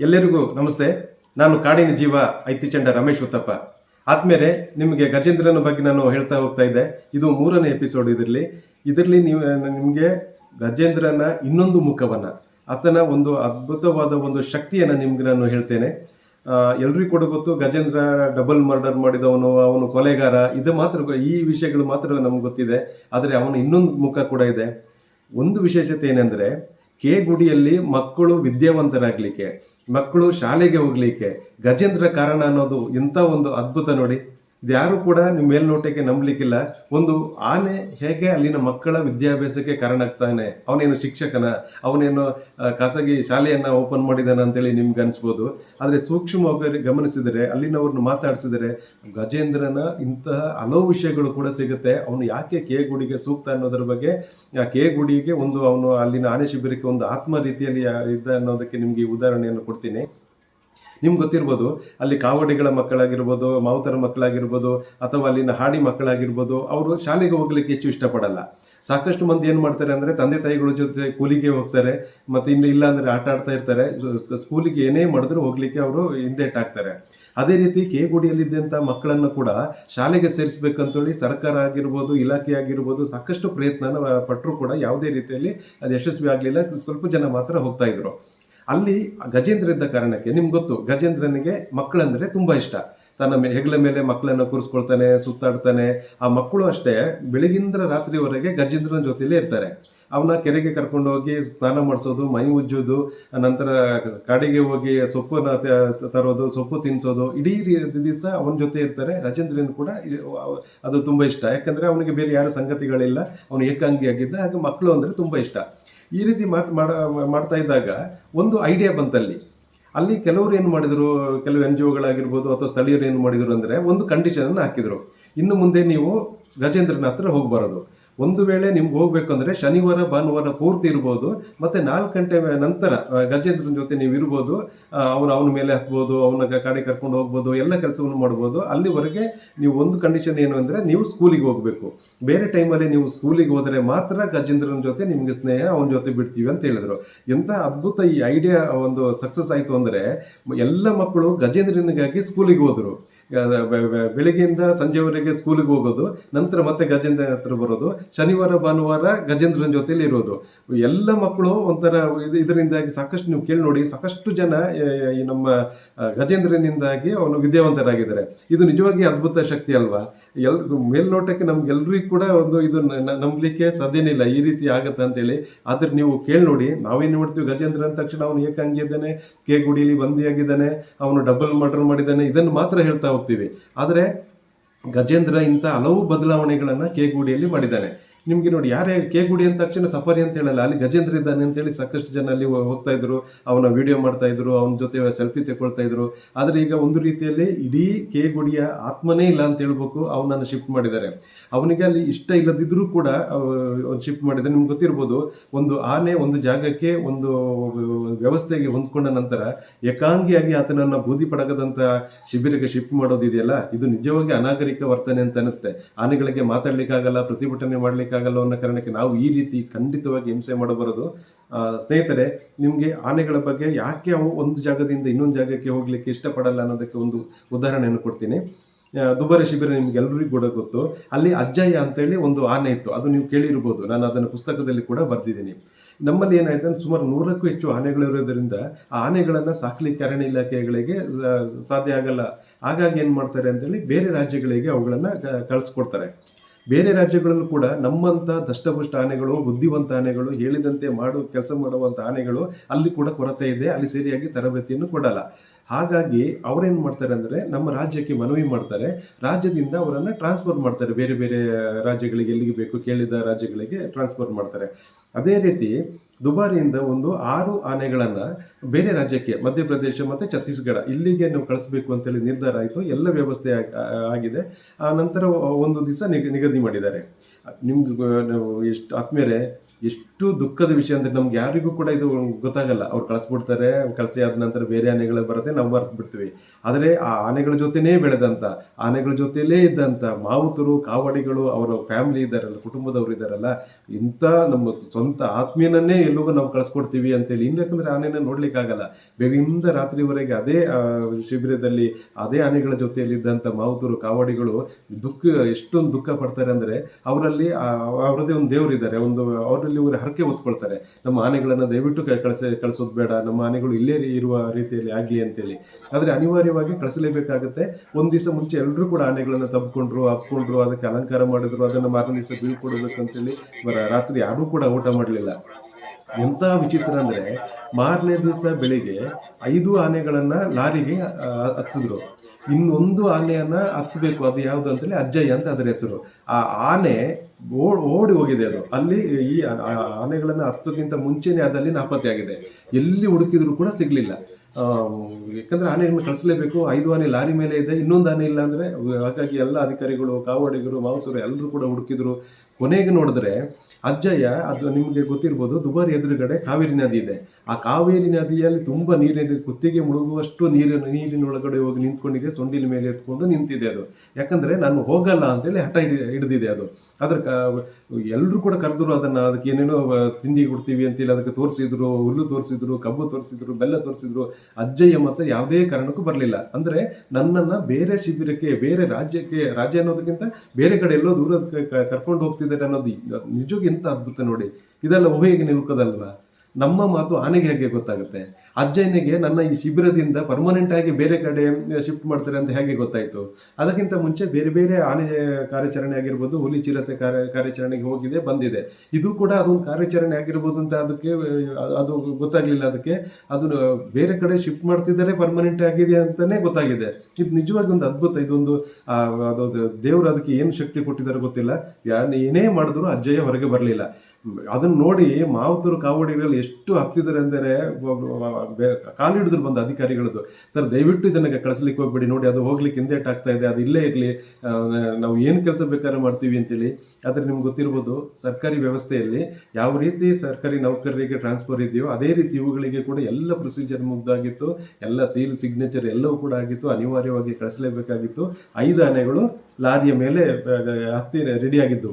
ಎಲ್ಲರಿಗೂ ನಮಸ್ತೆ. ನಾನು ಕಾಡಿನ ಜೀವ ಐತಿಚಂಡ ರಮೇಶ್ ಉತ್ತಪ್ಪ. ಆದ್ಮೇಲೆ ನಿಮಗೆ ಗಜೇಂದ್ರನ ಬಗ್ಗೆ ನಾನು ಹೇಳ್ತಾ ಹೋಗ್ತಾ ಇದ್ದೆ. ಇದು ಮೂರನೇ ಎಪಿಸೋಡ್ ಇದರಲ್ಲಿ. ಇದರಲ್ಲಿ ನೀವು, ನಿಮಗೆ ಗಜೇಂದ್ರನ ಇನ್ನೊಂದು ಮುಖವನ್ನ, ಆತನ ಒಂದು ಅದ್ಭುತವಾದ ಒಂದು ಶಕ್ತಿಯನ್ನು ನಿಮ್ಗೆ ನಾನು ಹೇಳ್ತೇನೆ. ಎಲ್ರಿಗೂ ಕೂಡ ಗೊತ್ತು, ಗಜೇಂದ್ರ ಡಬಲ್ ಮರ್ಡರ್ ಮಾಡಿದವನು, ಅವನು ಕೊಲೆಗಾರ. ಇದು ಮಾತ್ರ ಈ ವಿಷಯಗಳು ಮಾತ್ರ ನಮ್ಗೆ ಗೊತ್ತಿದೆ. ಆದರೆ ಅವನ ಇನ್ನೊಂದು ಮುಖ ಕೂಡ ಇದೆ. ಒಂದು ವಿಶೇಷತೆ ಏನೆಂದ್ರೆ ಕೆ ಗುಡಿಯಲ್ಲಿ ಮಕ್ಕಳು ವಿದ್ಯಾವಂತರಾಗ್ಲಿಕ್ಕೆ ಮಕ್ಕಳು ಶಾಲೆಗೆ ಹೋಗ್ಲಿಕ್ಕೆ ಗಜೇಂದ್ರ ಕಾರಣ ಅನ್ನೋದು ಇಂಥ ಒಂದು ಅದ್ಭುತ ನೋಡಿ. ಇದ್ಯಾರು ಕೂಡ ನಿಮ್ಮ ಮೇಲ್ನೋಟಕ್ಕೆ ನಂಬಲಿಕ್ಕಿಲ್ಲ. ಒಂದು ಆನೆ ಹೇಗೆ ಅಲ್ಲಿನ ಮಕ್ಕಳ ವಿದ್ಯಾಭ್ಯಾಸಕ್ಕೆ ಕಾರಣ ಆಗ್ತಾನೆ ಅವನೇನು ಶಿಕ್ಷಕನ? ಅವನೇನು ಖಾಸಗಿ ಶಾಲೆಯನ್ನು ಓಪನ್ ಮಾಡಿದಾನ ಅಂತೇಳಿ ನಿಮ್ಗೆ ಅನಿಸ್ಬೋದು. ಆದರೆ ಸೂಕ್ಷ್ಮವಾಗಿ ಗಮನಿಸಿದರೆ ಅಲ್ಲಿನವ್ರನ್ನ ಮಾತಾಡಿಸಿದರೆ, ಗಜೇಂದ್ರನ ಇಂತಹ ಹಲವು ವಿಷಯಗಳು ಕೂಡ ಸಿಗುತ್ತೆ. ಅವನು ಯಾಕೆ ಕೆ ಗುಡಿಗೆ ಸೂಕ್ತ ಅನ್ನೋದ್ರ ಬಗ್ಗೆ, ಆ ಕೆ ಗುಡಿಗೆ ಒಂದು ಅವನು ಅಲ್ಲಿನ ಆನೆ ಶಿಬಿರಕ್ಕೆ ಒಂದು ಆತ್ಮ ರೀತಿಯಲ್ಲಿ ಇದ್ದ ಅನ್ನೋದಕ್ಕೆ ನಿಮಗೆ ಉದಾಹರಣೆಯನ್ನು ಕೊಡ್ತೀನಿ. ನಿಮ್ಗೆ ಗೊತ್ತಿರ್ಬೋದು, ಅಲ್ಲಿ ಕಾವಡಿಗಳ ಮಕ್ಕಳಾಗಿರ್ಬೋದು ಮಾವುತರ ಮಕ್ಕಳಾಗಿರ್ಬೋದು, ಅಥವಾ ಅಲ್ಲಿನ ಹಾಡಿ ಮಕ್ಕಳಾಗಿರ್ಬೋದು, ಅವರು ಶಾಲೆಗೆ ಹೋಗ್ಲಿಕ್ಕೆ ಹೆಚ್ಚು ಇಷ್ಟಪಡಲ್ಲ. ಸಾಕಷ್ಟು ಮಂದಿ ಏನು ಮಾಡ್ತಾರೆ ಅಂದರೆ, ತಂದೆ ತಾಯಿಗಳ ಜೊತೆ ಕೂಲಿಗೆ ಹೋಗ್ತಾರೆ, ಮತ್ತೆ ಇನ್ನು ಇಲ್ಲ ಅಂದರೆ ಆಟ ಆಡ್ತಾ ಇರ್ತಾರೆ. ಸ್ಕೂಲಿಗೆ ಏನೇ ಮಾಡಿದ್ರು ಹೋಗ್ಲಿಕ್ಕೆ ಅವರು ಹಿಂದೇಟಾಗ್ತಾರೆ ಅದೇ ರೀತಿ ಕೆ ಗುಡಿಯಲ್ಲಿದ್ದಂಥ ಮಕ್ಕಳನ್ನು ಕೂಡ ಶಾಲೆಗೆ ಸೇರಿಸ್ಬೇಕಂತೇಳಿ ಸರ್ಕಾರ ಆಗಿರ್ಬೋದು, ಇಲಾಖೆ ಆಗಿರ್ಬೋದು, ಸಾಕಷ್ಟು ಪ್ರಯತ್ನನ ಪಟ್ಟರು ಕೂಡ ಯಾವುದೇ ರೀತಿಯಲ್ಲಿ ಅದು ಯಶಸ್ವಿ ಆಗಲಿಲ್ಲ. ಸ್ವಲ್ಪ ಜನ ಮಾತ್ರ ಹೋಗ್ತಾ ಇದ್ರು. ಅಲ್ಲಿ ಗಜೇಂದ್ರ ಇದ್ದ ಕಾರಣಕ್ಕೆ, ನಿಮ್ಗೆ ಗೊತ್ತು, ಗಜೇಂದ್ರನಿಗೆ ಮಕ್ಕಳಂದ್ರೆ ತುಂಬಾ ಇಷ್ಟ. ತನ್ನ ಹೆಗಲ ಮೇಲೆ ಮಕ್ಕಳನ್ನ ಕೂರಿಸ್ಕೊಳ್ತಾನೆ, ಸುತ್ತಾಡ್ತಾನೆ. ಆ ಮಕ್ಕಳು ಅಷ್ಟೇ ಬೆಳಗಿಂದ ರಾತ್ರಿವರೆಗೆ ಗಜೇಂದ್ರನ ಜೊತೆಲೇ ಇರ್ತಾರೆ. ಅವನ ಕೆರೆಗೆ ಕರ್ಕೊಂಡು ಹೋಗಿ ಸ್ನಾನ ಮಾಡಿಸೋದು, ಮೈ ಉಜ್ಜೋದು ನಂತರ ಕಾಡಿಗೆ ಹೋಗಿ ಸೊಪ್ಪನ್ನ ತರೋದು, ಸೊಪ್ಪು ತಿನ್ಸೋದು, ಇಡೀ ದಿವಸ ಅವನ ಜೊತೆ ಇರ್ತಾರೆ. ರಾಜೇಂದ್ರನ್ ಕೂಡ ಅದು ತುಂಬ ಇಷ್ಟ. ಯಾಕಂದ್ರೆ ಅವನಿಗೆ ಬೇರೆ ಯಾರು ಸಂಗತಿಗಳಿಲ್ಲ. ಅವನು ಏಕಾಂಗಿಯಾಗಿದ್ದ, ಹಾಗೆ ಮಕ್ಕಳು ಅಂದರೆ ತುಂಬ ಇಷ್ಟ. ಈ ರೀತಿ ಮಾತು ಮಾಡ ಮಾಡ್ತಾ ಇದ್ದಾಗ ಒಂದು ಐಡಿಯಾ ಬಂತಲ್ಲಿ. ಅಲ್ಲಿ ಕೆಲವರು ಏನು ಮಾಡಿದರು, ಕೆಲವು ಎನ್ ಜಿ ಒಗಳಾಗಿರ್ಬೋದು ಅಥವಾ ಸ್ಥಳೀಯರು ಏನು ಮಾಡಿದರು ಅಂದರೆ ಒಂದು ಕಂಡೀಷನನ್ನು ಹಾಕಿದರು ಹಾಕಿದ್ರು. ಇನ್ನು ಮುಂದೆ ನೀವು ಗಜೇಂದ್ರನ ಹತ್ರ ಹೋಗ್ಬಾರದು. ಒಂದು ವೇಳೆ ನಿಮ್ಗೆ ಹೋಗ್ಬೇಕು ಅಂದ್ರೆ ಶನಿವಾರ, ಭಾನುವಾರ ಪೂರ್ತಿ ಇರ್ಬೋದು. ಮತ್ತೆ ನಾಲ್ಕು ಗಂಟೆ ನಂತರ ಗಜೇಂದ್ರನ ಜೊತೆ ನೀವು ಇರ್ಬೋದು. ಅವನು ಅವನ ಮೇಲೆ ಹತ್ಬೋದು, ಅವನ ಕಾಡಿ ಕರ್ಕೊಂಡು ಹೋಗ್ಬೋದು, ಎಲ್ಲ ಕೆಲಸವನ್ನು ಮಾಡ್ಬೋದು. ಅಲ್ಲಿವರೆಗೆ ನೀವು ಒಂದು ಕಂಡೀಷನ್ ಏನು ಅಂದ್ರೆ ನೀವು ಸ್ಕೂಲಿಗೆ ಹೋಗ್ಬೇಕು. ಬೇರೆ ಟೈಮಲ್ಲಿ ನೀವು ಸ್ಕೂಲಿಗೆ ಹೋದರೆ ಮಾತ್ರ ಗಜೇಂದ್ರನ ಜೊತೆ ನಿಮ್ಗೆ ಸ್ನೇಹ, ಅವನ ಜೊತೆ ಬಿಡ್ತೀವಿ ಅಂತ ಹೇಳಿದ್ರು. ಎಂತ ಅದ್ಭುತ ಈ ಐಡಿಯಾ ಒಂದು ಸಕ್ಸಸ್ ಆಯ್ತು ಅಂದ್ರೆ, ಎಲ್ಲ ಮಕ್ಕಳು ಗಜೇಂದ್ರನಿಗಾಗಿ ಸ್ಕೂಲಿಗೆ ಹೋದ್ರು. ಬೆಳಿಗ್ಗೆಯಿಂದ ಸಂಜೆವರೆಗೆ ಸ್ಕೂಲಿಗೆ ಹೋಗೋದು, ನಂತರ ಮತ್ತೆ ಗಜೇಂದ್ರ ಹತ್ರ ಬರೋದು, ಶನಿವಾರ, ಭಾನುವಾರ ಗಜೇಂದ್ರನ ಜೊತೆಲಿ ಇರೋದು. ಎಲ್ಲ ಮಕ್ಕಳು ಒಂಥರ ಇದು- ಇದರಿಂದಾಗಿ ಸಾಕಷ್ಟು ನೀವು ಕೇಳಿ ನೋಡಿ, ಸಾಕಷ್ಟು ಜನ ಈ ನಮ್ಮ ಗಜೇಂದ್ರನಿಂದಾಗಿ ಅವನು ವಿದ್ಯಾವಂತರಾಗಿದ್ದಾರೆ. ಇದು ನಿಜವಾಗಿ ಅದ್ಭುತ ಶಕ್ತಿ ಅಲ್ವಾ? ಎಲ್, ಮೇಲ್ನೋಟಕ್ಕೆ ನಮ್ಗೆಲ್ರಿಗೂ ಕೂಡ ಒಂದು ಇದು ನಂಬಲಿಕ್ಕೆ ಸಾಧ್ಯನೇ ಇಲ್ಲ. ಈ ರೀತಿ ಆಗತ್ತೆ ಅಂತೇಳಿ. ಆದ್ರೆ ನೀವು ಕೇಳಿ ನೋಡಿ, ನಾವೇನು ನೋಡ್ತೀವಿ ಗಜೇಂದ್ರ ಅಂದ ತಕ್ಷಣ ಅವನು ಏಕಾಂಗಿ ಇದ್ದಾನೆ ಕೆ ಗುಡಿಯಲ್ಲಿ ಬಂದಿಯಾಗಿದ್ದಾನೆ, ಅವನು ಡಬಲ್ ಮರ್ಡರ್ ಮಾಡಿದ್ದಾನೆ, ಇದನ್ನು ಮಾತ್ರ ಹೇಳ್ತಾ ಹೋಗ್ತೀವಿ. ಆದರೆ ಗಜೇಂದ್ರ ಇಂಥ ಹಲವು ಬದಲಾವಣೆಗಳನ್ನು ಕೇಗುಡಿಯಲ್ಲಿ ಮಾಡಿದ್ದಾನೆ. ನಿಮ್ಗೆ ನೋಡಿ, ಯಾರೇ ಕೆ ಗುಡಿ ಅಂತ ತಕ್ಷಣ ಸಫಾರಿ ಅಂತ ಹೇಳಲ್ಲ. ಅಲ್ಲಿ ಗಜೇಂದ್ರ ಇದ್ದಾನೆ ಅಂತೇಳಿ ಸಾಕಷ್ಟು ಜನ ಅಲ್ಲಿ ಹೋಗ್ತಾ ಇದ್ರು. ಅವನ ವಿಡಿಯೋ ಮಾಡ್ತಾ ಇದ್ರು, ಅವನ ಜೊತೆ ಸೆಲ್ಫಿ ತಗೊಳ್ತಾ ಇದ್ರು. ಆದ್ರೆ ಈಗ ಒಂದು ರೀತಿಯಲ್ಲಿ ಇಡೀ ಕೆ ಗುಡಿಯ ಆತ್ಮನೇ ಇಲ್ಲ ಅಂತ ಹೇಳ್ಬೇಕು ಅವನನ್ನು ಶಿಫ್ಟ್ ಮಾಡಿದ್ದಾರೆ. ಅವನಿಗೆ ಅಲ್ಲಿ ಇಷ್ಟ ಇಲ್ಲದಿದ್ರೂ ಕೂಡ ಶಿಫ್ಟ್ ಮಾಡಿದ್ದಾರೆ ನಿಮ್ಗೆ ಗೊತ್ತಿರ್ಬೋದು, ಒಂದು ಆನೆ ಒಂದು ಜಾಗಕ್ಕೆ ಒಂದು ವ್ಯವಸ್ಥೆಗೆ ಹೊಂದ್ಕೊಂಡ ನಂತರ ಏಕಾಂಗಿಯಾಗಿ ಆತನನ್ನ ಬೂದಿ ಪಡಗದಂತ ಶಿಬಿರಕ್ಕೆ ಶಿಫ್ಟ್ ಮಾಡೋದಿದೆಯಲ್ಲ, ಇದು ನಿಜವಾಗಿ ಅನಾಗರಿಕ ವರ್ತನೆ ಅಂತ ಅನಿಸುತ್ತೆ. ಆನೆಗಳಿಗೆ ಮಾತಾಡ್ಲಿಕ್ಕಾಗಲ್ಲ, ಪ್ರತಿಭಟನೆ ಮಾಡ್ಲಿಕ್ಕಾಗಲ್ಲ ಅನ್ನೋ ಕಾರಣಕ್ಕೆ ನಾವು ಈ ರೀತಿ ಖಂಡಿತವಾಗಿ ಹಿಂಸೆ ಮಾಡಬಾರದು. ಸ್ನೇಹಿತರೆ, ನಿಮ್ಗೆ ಆನೆಗಳ ಬಗ್ಗೆ ಯಾಕೆ ಅವು ಒಂದು ಜಾಗದಿಂದ ಇನ್ನೊಂದು ಜಾಗಕ್ಕೆ ಹೋಗ್ಲಿಕ್ಕೆ ಇಷ್ಟಪಡಲ್ಲ ಅನ್ನೋದಕ್ಕೆ ಒಂದು ಉದಾಹರಣೆಯನ್ನು ಕೊಡ್ತೀನಿ. ದುಬಾರಿ ಶಿಬಿರ ನಿಮ್ಗೆ ಎಲ್ಲರಿಗೂ ಕೂಡ ಗೊತ್ತು. ಅಲ್ಲಿ ಅಜ್ಜಯ್ಯ ಅಂತೇಳಿ ಒಂದು ಆನೆ ಇತ್ತು. ಅದು ನೀವು ಕೇಳಿರ್ಬೋದು. ನಾನು ಅದನ್ನು ಪುಸ್ತಕದಲ್ಲಿ ಕೂಡ ಬರ್ದಿದ್ದೀನಿ. ನಮ್ಮಲ್ಲಿ ಏನಾಯ್ತು ಅಂದ್ರೆ ಸುಮಾರು ನೂರಕ್ಕೂ ಹೆಚ್ಚು ಆನೆಗಳಿರೋದ್ರಿಂದ ಆ ಆನೆಗಳನ್ನ ಸಾಕ್ಲಿಕ್ಕೆ ಅರಣ್ಯ ಇಲಾಖೆಗಳಿಗೆ ಸಾಧ್ಯ ಆಗಲ್ಲ. ಹಾಗಾಗಿ ಏನ್ ಮಾಡ್ತಾರೆ ಅಂತೇಳಿ ಬೇರೆ ರಾಜ್ಯಗಳಿಗೆ ಅವುಗಳನ್ನ ಕಳ್ಸ್ಕೊಡ್ತಾರೆ. ಬೇರೆ ರಾಜ್ಯಗಳಲ್ಲೂ ಕೂಡ ನಮ್ಮಂತ ದಷ್ಟಪುಷ್ಟ ಆನೆಗಳು, ಬುದ್ಧಿವಂತ ಆನೆಗಳು ಹೇಳಿದಂತೆ ಮಾಡು, ಕೆಲಸ ಮಾಡುವಂತ ಆನೆಗಳು ಅಲ್ಲಿ ಕೂಡ ಕೊರತೆ ಇದೆ, ಅಲ್ಲಿ ಸರಿಯಾಗಿ ತರಬೇತಿಯನ್ನು ಕೊಡಲ್ಲ. ಹಾಗಾಗಿ ಅವ್ರೇನು ಮಾಡ್ತಾರೆ ಅಂದರೆ ನಮ್ಮ ರಾಜ್ಯಕ್ಕೆ ಮನವಿ ಮಾಡ್ತಾರೆ. ರಾಜ್ಯದಿಂದ ಅವರನ್ನು ಟ್ರಾನ್ಸ್ಫರ್ ಮಾಡ್ತಾರೆ. ಬೇರೆ ಬೇರೆ ರಾಜ್ಯಗಳಿಗೆ ಎಲ್ಲಿಗೆ ಬೇಕು ಕೇಳಿದ ರಾಜ್ಯಗಳಿಗೆ ಟ್ರಾನ್ಸ್ಫರ್ ಮಾಡ್ತಾರೆ. ಅದೇ ರೀತಿ ದುಬಾರಿಯಿಂದ ಒಂದು ಆರು ಆನೆಗಳನ್ನು ಬೇರೆ ರಾಜ್ಯಕ್ಕೆ, ಮಧ್ಯಪ್ರದೇಶ ಮತ್ತು ಛತ್ತೀಸ್ಗಢ ಇಲ್ಲಿಗೆ ನಾವು ಕಳಿಸ್ಬೇಕು ಅಂತೇಳಿ ನಿರ್ಧಾರ ಆಯಿತು. ಎಲ್ಲ ವ್ಯವಸ್ಥೆ ಆಗ್- ಆಗಿದೆ. ಆ ನಂತರ ಒಂದು ದಿವಸ ನಿಗದಿ ಮಾಡಿದ್ದಾರೆ. ನಿಮ್ಗೆ ಎಷ್ಟು, ಆದ್ಮೇಲೆ ಎಷ್ಟು ದುಃಖದ ವಿಷಯ ಅಂದ್ರೆ ನಮ್ಗೆ ಯಾರಿಗೂ ಕೂಡ ಇದು ಗೊತ್ತಾಗಲ್ಲ. ಅವ್ರು ಕಳಿಸ್ಬಿಡ್ತಾರೆ, ಕಳಿಸಿ ಆದ ನಂತರ ಬೇರೆ ಆನೆಗಳು ಬರುತ್ತೆ, ನಾವು ಮರ್ತು ಬಿಡ್ತೀವಿ. ಆದರೆ ಆ ಆನೆಗಳ ಜೊತೆನೇ ಬೆಳೆದಂತ, ಆನೆಗಳ ಜೊತೆಯಲ್ಲೇ ಇದ್ದಂತ ಮಾವುತರು, ಕಾವಡಿಗಳು, ಅವರ ಫ್ಯಾಮಿಲಿ ಇದ್ದಾರಲ್ಲ, ಕುಟುಂಬದವರು ಇದ್ದಾರಲ್ಲ, ಇಂಥ ನಮ್ಮ ಸ್ವಂತ ಆತ್ಮೀಯನನ್ನೇ ಎಲ್ಲಿಗೂ ನಾವು ಕಳಿಸ್ಕೊಡ್ತೀವಿ ಅಂತೇಳಿ. ಇನ್ನು ಯಾಕಂದ್ರೆ ಆನೆನ ನೋಡ್ಲಿಕ್ಕಾಗಲ್ಲ. ಬೆಳಗಿಂದ ರಾತ್ರಿವರೆಗೆ ಅದೇ ಶಿಬಿರದಲ್ಲಿ ಅದೇ ಆನೆಗಳ ಜೊತೆಯಲ್ಲಿ ಇದ್ದಂತ ಮಾವುತರು, ಕಾವಡಿಗಳು ದುಃಖ, ಎಷ್ಟೊಂದು ದುಃಖ ಪಡ್ತಾರೆ ಅಂದ್ರೆ, ಅವರಲ್ಲಿ ಅವರದೇ ಒಂದು ದೇವರು ಇದ್ದಾರೆ ಒಂದು ಅವರಲ್ಲಿ ಇವರು ಹರಕೆ ಹೊತ್ಕೊಳ್ತಾರೆ. ನಮ್ಮ ಆನೆಗಳನ್ನು ದಯವಿಟ್ಟು ಕಳಿಸ, ಕಳಿಸೋದು ಬೇಡ. ನಮ್ಮ ಆನೆಗಳು ಇಲ್ಲೇ ಇರುವ ರೀತಿಯಲ್ಲಿ ಆಗಲಿ ಅಂತೇಳಿ. ಆದರೆ ಅನಿವಾರ್ಯವಾಗಿ ಕಳಿಸಲೇಬೇಕಾಗುತ್ತೆ. ಒಂದು ದಿವಸ ಮುಂಚೆ ಎಲ್ಲರೂ ಕೂಡ ಆನೆಗಳನ್ನು ತಬ್ಕೊಂಡ್ರು ಹಬ್ಕೊಂಡ್ರು ಅದಕ್ಕೆ ಅಲಂಕಾರ ಮಾಡಿದ್ರು, ಅದನ್ನು ಮಾರನೇ ದಿವಸ ಬೀಳ್ಕೊಡ್ಬೇಕಂತೇಳಿ ರಾತ್ರಿ ಯಾರೂ ಕೂಡ ಊಟ ಮಾಡಲಿಲ್ಲ. ಎಂಥ ವಿಚಿತ್ರ ಅಂದ್ರೆ ಮಾರನೇ ದಿವಸ ಬೆಳಿಗ್ಗೆ ಐದು ಆನೆಗಳನ್ನ ಲಾರಿಗೆ ಹಚ್ಚಿದ್ರು ಇನ್ನೊಂದು ಆನೆಯನ್ನ ಹತ್ಸ್ಬೇಕು, ಅದು ಯಾವುದು ಅಂತೇಳಿ ಅಜ್ಜಯ್ಯ ಅಂತ ಅದರ ಹೆಸರು. ಆ ಆನೆ ಓಡಿ ಹೋಗಿದೆ ಅದು. ಅಲ್ಲಿ ಈ ಆನೆಗಳನ್ನ ಹತ್ಸೋಕ್ಕಿಂತ ಮುಂಚೆನೆ ಅದಲ್ಲಿ ನಾಪತ್ತೆ ಆಗಿದೆ. ಎಲ್ಲಿ ಹುಡುಕಿದ್ರು ಕೂಡ ಸಿಗ್ಲಿಲ್ಲ. ಯಾಕಂದ್ರೆ ಆನೆಯನ್ನು ಕಳಿಸಲೇಬೇಕು, ಐದು ಆನೆ ಲಾರಿ ಮೇಲೆ ಇದೆ, ಇನ್ನೊಂದು ಆನೆ ಇಲ್ಲ ಅಂದ್ರೆ, ಹಾಗಾಗಿ ಎಲ್ಲ ಅಧಿಕಾರಿಗಳು, ಕಾವಾಡಿಗರು, ಮಾವುತರು ಎಲ್ಲರೂ ಕೂಡ ಹುಡುಕಿದ್ರು. ಕೊನೆಗೆ ನೋಡಿದ್ರೆ ಅಜ್ಜಯ್ಯ, ಅದು ನಿಮಗೆ ಗೊತ್ತಿರ್ಬೋದು, ದುಬಾರಿ ಎದುರುಗಡೆ ಕಾವೇರಿ ನದಿ ಇದೆ. ಆ ಕಾವೇರಿ ನದಿಯಲ್ಲಿ ತುಂಬ ನೀರಿನ ಕುತ್ತಿಗೆ ಮುಳುಗುವಷ್ಟು ನೀರಿನ ನೀರಿನೊಳಗಡೆ ಹೋಗಿ ನಿಂತ್ಕೊಂಡಿದೆ, ಸೊಂಡಿಲ ಮೇಲೆ ಎತ್ಕೊಂಡು ನಿಂತಿದೆ ಅದು. ಯಾಕಂದ್ರೆ ನಾನು ಹೋಗಲ್ಲ ಅಂತೇಳಿ ಹಠ ಹಿಡಿ- ಹಿಡಿದಿದೆ ಅದು. ಅದ್ರ ಎಲ್ಲರೂ ಕೂಡ ಕರೆದ್ರು ಅದನ್ನ, ಅದಕ್ಕೆ ಏನೇನೋ ತಿಂಡಿ ಕೊಡ್ತೀವಿ ಅಂತೇಳಿ ಅದಕ್ಕೆ ತೋರಿಸಿದ್ರು, ಹುಲ್ಲು ತೋರಿಸಿದ್ರು, ಕಬ್ಬು ತೋರಿಸಿದ್ರು, ಬೆಲ್ಲ ತೋರಿಸಿದ್ರು, ಅಜ್ಜಯ್ಯ ಮತ್ತೆ ಯಾವುದೇ ಕಾರಣಕ್ಕೂ ಬರಲಿಲ್ಲ. ಅಂದ್ರೆ ನನ್ನನ್ನ ಬೇರೆ ಶಿಬಿರಕ್ಕೆ, ಬೇರೆ ರಾಜ್ಯಕ್ಕೆ, ರಾಜ್ಯ ಅನ್ನೋದಕ್ಕಿಂತ ಬೇರೆ ಕಡೆ ಎಲ್ಲೋ ದೂರ ಕರ್ಕೊಂಡು ಹೋಗ್ತಿದ್ದಾರೆ ಅನ್ನೋದು ನಿಜವಾಗಿ ಎಂಥ ಅದ್ಭುತ ನೋಡಿ. ಇದೆಲ್ಲ ಊಹೆಗೆ ನಿಲ್ಕೋದಲ್ಲ ನಮ್ಮ ಮಾತು ಆನೆಗೆ ಹೇಗೆ ಗೊತ್ತಾಗುತ್ತೆ? ಅಜ್ಜಯ್ಯನಿಗೆ ನನ್ನ ಈ ಶಿಬಿರದಿಂದ ಪರ್ಮನೆಂಟ್ ಆಗಿ ಬೇರೆ ಕಡೆ ಶಿಫ್ಟ್ ಮಾಡ್ತಾರೆ ಅಂತ ಹೇಗೆ ಗೊತ್ತಾಯ್ತು? ಅದಕ್ಕಿಂತ ಮುಂಚೆ ಬೇರೆ ಬೇರೆ ಆನೆ ಕಾರ್ಯಾಚರಣೆ ಆಗಿರ್ಬೋದು, ಹುಲಿ ಚಿರತೆ ಕಾರ್ಯ, ಕಾರ್ಯಾಚರಣೆಗೆ ಹೋಗಿದೆ, ಬಂದಿದೆ. ಇದು ಕೂಡ ಅದೊಂದು ಕಾರ್ಯಾಚರಣೆ ಆಗಿರ್ಬೋದು ಅಂತ ಅದಕ್ಕೆ, ಅದು ಗೊತ್ತಾಗ್ಲಿಲ್ಲ ಅದಕ್ಕೆ. ಅದು ಬೇರೆ ಕಡೆ ಶಿಫ್ಟ್ ಮಾಡ್ತಿದ್ದಾರೆ ಪರ್ಮನೆಂಟ್ ಆಗಿದೆ ಅಂತಾನೆ ಗೊತ್ತಾಗಿದೆ. ಇದು ನಿಜವಾಗಿ ಒಂದು ಅದ್ಭುತ, ಇದೊಂದು ದೇವರು ಅದಕ್ಕೆ ಏನು ಶಕ್ತಿ ಕೊಟ್ಟಿದ್ದಾರೆ ಗೊತ್ತಿಲ್ಲ. ಏನೇ ಮಾಡಿದ್ರು ಅಜ್ಜಯ್ಯ ಹೊರಗೆ ಬರಲಿಲ್ಲ. ಅದನ್ನ ನೋಡಿ ಮಾವುತರು ಕಾವಾಡಿಗಳಲ್ಲಿ ಎಷ್ಟು ಹತ್ತಿದ್ದಾರೆ ಅಂದರೆ ಕಾಲು ಹಿಡಿದ್ರು ಬಂದ ಅಧಿಕಾರಿಗಳದ್ದು. ಸರ್, ದಯವಿಟ್ಟು ಇದನ್ನ ಕಳಿಸ್ಲಿಕ್ಕೆ ಹೋಗ್ಬೇಡಿ, ನೋಡಿ ಅದು ಹೋಗ್ಲಿಕ್ಕೆ ಹಿಂದೇಟ್ ಆಗ್ತಾ ಇದೆ, ಅದು ಇಲ್ಲೇ ಇರಲಿ ನಾವು ಏನು ಕೆಲಸ ಬೇಕಾದ್ರೆ ಮಾಡ್ತೀವಿ ಅಂತೇಳಿ. ಆದರೆ ನಿಮ್ಗೆ ಗೊತ್ತಿರ್ಬೋದು, ಸರ್ಕಾರಿ ವ್ಯವಸ್ಥೆಯಲ್ಲಿ ಯಾವ ರೀತಿ ಸರ್ಕಾರಿ ನೌಕರರಿಗೆ ಟ್ರಾನ್ಸ್ಫರ್ ಇದೆಯೋ, ಅದೇ ರೀತಿ ಇವುಗಳಿಗೆ ಕೂಡ ಎಲ್ಲ ಪ್ರೊಸೀಜರ್ ಮುಗ್ದಾಗಿತ್ತು ಎಲ್ಲ ಸೀಲ್ ಸಿಗ್ನೇಚರ್ ಎಲ್ಲವೂ ಕೂಡ ಆಗಿತ್ತು, ಅನಿವಾರ್ಯವಾಗಿ ಕಳಿಸಲೇಬೇಕಾಗಿತ್ತು. ಐದು ಆನೆಗಳು ಲಾರಿಯ ಮೇಲೆ ಹತ್ತಿ ರೆಡಿ ಆಗಿದ್ದು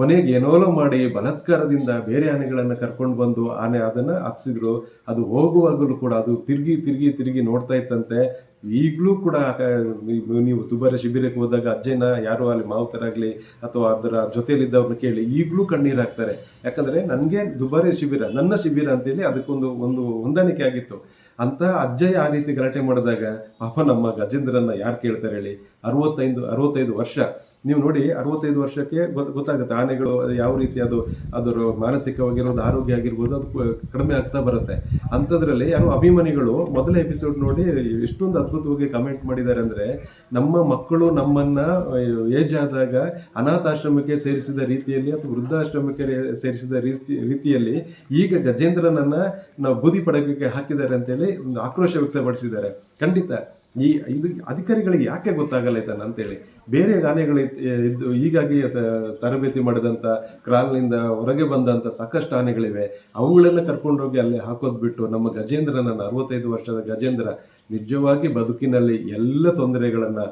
ಕೊನೆಗೆ ಏನೋಲೋ ಮಾಡಿ ಬಲತ್ಕಾರದಿಂದ ಬೇರೆ ಆನೆಗಳನ್ನು ಕರ್ಕೊಂಡು ಬಂದು ಆನೆ ಅದನ್ನ ಹತ್ಸಿದ್ರು ಅದು ಹೋಗುವಾಗಲೂ ಕೂಡ ಅದು ತಿರುಗಿ ತಿರುಗಿ ತಿರುಗಿ ನೋಡ್ತಾ ಇತ್ತಂತೆ. ಈಗಲೂ ಕೂಡ ನೀವು- ದುಬಾರಿ ಶಿಬಿರಕ್ಕೆ ಹೋದಾಗ ಅಜ್ಜನ ಯಾರು ಅಲ್ಲಿ ಮಾವುತರಾಗ್ಲಿ ಅಥವಾ ಅದರ ಜೊತೆಯಲ್ಲಿದ್ದವ್ರನ್ನ ಕೇಳಿ ಈಗಲೂ ಕಣ್ಣೀರು ಹಾಕ್ತಾರೆ. ಯಾಕಂದ್ರೆ ನನಗೆ ದುಬಾರಿ ಶಿಬಿರ, ನನ್ನ ಶಿಬಿರ ಅಂತೇಳಿ ಅದಕ್ಕೊಂದು ಒಂದು ಹೊಂದಾಣಿಕೆ ಆಗಿತ್ತು. ಅಂತ ಅಜ್ಜಯ್ಯ ಆ ರೀತಿ ಗಲಾಟೆ ಮಾಡಿದಾಗ ಪಾಪ ನಮ್ಮ ಗಜೇಂದ್ರನ್ನ ಯಾರು ಕೇಳ್ತಾರೆ ಹೇಳಿ? ಅರವತ್ತೈದು ಅರವತ್ತೈದು ವರ್ಷ ನೀವು ನೋಡಿ ಅರವತ್ತೈದು ವರ್ಷಕ್ಕೆ ಗೊತ್- ಗೊತ್ತಾಗುತ್ತೆ. ಆನೆಗಳು ಯಾವ ರೀತಿ ಅದು, ಅದರ ಮಾನಸಿಕವಾಗಿರೋದು ಆರೋಗ್ಯ ಆಗಿರ್ಬೋದು ಅದು ಕಡಿಮೆ ಆಗ್ತಾ ಬರುತ್ತೆ. ಅಂಥದ್ರಲ್ಲಿ ಯಾರು ಅಭಿಮಾನಿಗಳು ಮೊದಲ ಎಪಿಸೋಡ್ ನೋಡಿ ಎಷ್ಟೊಂದು ಅದ್ಭುತವಾಗಿ ಕಮೆಂಟ್ ಮಾಡಿದ್ದಾರೆ ಅಂದರೆ, ನಮ್ಮ ಮಕ್ಕಳು ನಮ್ಮನ್ನ ಏಜ್ ಆದಾಗ ಅನಾಥಾಶ್ರಮಕ್ಕೆ ಸೇರಿಸಿದ ರೀತಿಯಲ್ಲಿ ಅಥವಾ ವೃದ್ಧಾಶ್ರಮಕ್ಕೆ ಸೇರಿಸಿದ ರೀತಿ, ರೀತಿಯಲ್ಲಿ ಈಗ ಗಜೇಂದ್ರನನ್ನ ನಾವು ಬೂದಿ ಪಡಗಕ್ಕೆ ಹಾಕಿದ್ದಾರೆ ಅಂತೇಳಿ ಒಂದು ಆಕ್ರೋಶ ವ್ಯಕ್ತಪಡಿಸಿದ್ದಾರೆ. ಖಂಡಿತ. ಈ ಇದು ಅಧಿಕಾರಿಗಳಿಗೆ ಯಾಕೆ ಗೊತ್ತಾಗಲ್ಲ ಇದನ್ನು ಅಂತೇಳಿ? ಬೇರೆ ಆನೆಗಳು ಇದ್- ಇದ್ದು ಹೀಗಾಗಿ ತರಬೇತಿ ಮಾಡಿದಂಥ ಕ್ರಾಲ್ನಿಂದ ಹೊರಗೆ ಬಂದಂಥ ಸಾಕಷ್ಟು ಆನೆಗಳಿವೆ ಅವುಗಳನ್ನು ಕರ್ಕೊಂಡೋಗಿ ಅಲ್ಲಿ ಹಾಕೋದ್ ಬಿಟ್ಟು ನಮ್ಮ ಗಜೇಂದ್ರನನ್ನು ಅರವತ್ತೈದು ವರ್ಷದ ಗಜೇಂದ್ರ ನಿಜವಾಗಿ ಬದುಕಿನಲ್ಲಿ ಎಲ್ಲ ತೊಂದರೆಗಳನ್ನು,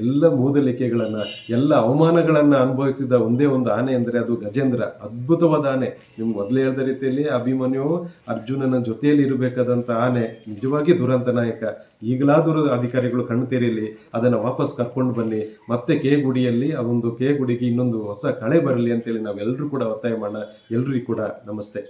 ಎಲ್ಲ ಮೂದಲಿಕೆಗಳನ್ನು, ಎಲ್ಲ ಅವಮಾನಗಳನ್ನು ಅನುಭವಿಸಿದ ಒಂದೇ ಒಂದು ಆನೆ ಅಂದರೆ ಅದು ಗಜೇಂದ್ರ. ಅದ್ಭುತವಾದ ಆನೆ. ನಿಮ್ಗೆ ಮೊದಲೇ ಹೇಳಿದ ರೀತಿಯಲ್ಲಿ ಅಭಿಮನ್ಯು ಅರ್ಜುನನ ಜೊತೆಯಲ್ಲಿ ಇರಬೇಕಾದಂಥ ಆನೆ, ನಿಜವಾಗಿ ದುರಂತ ನಾಯಕ. ಈಗಲಾದರೂ ಅಧಿಕಾರಿಗಳು ಕಣ್ಣು ತೆರೀಲಿ ಅದನ್ನು ವಾಪಸ್ ಕರ್ಕೊಂಡು ಬನ್ನಿ. ಮತ್ತೆ ಕೆ ಗುಡಿಯಲ್ಲಿ ಆ ಒಂದು ಕೆ ಗುಡಿಗೆ ಇನ್ನೊಂದು ಹೊಸ ಕಳೆ ಬರಲಿ ಅಂತೇಳಿ ನಾವೆಲ್ಲರೂ ಕೂಡ ಒತ್ತಾಯ ಮಾಡೋಣ. ಎಲ್ರಿಗೂ ಕೂಡ ನಮಸ್ತೆ.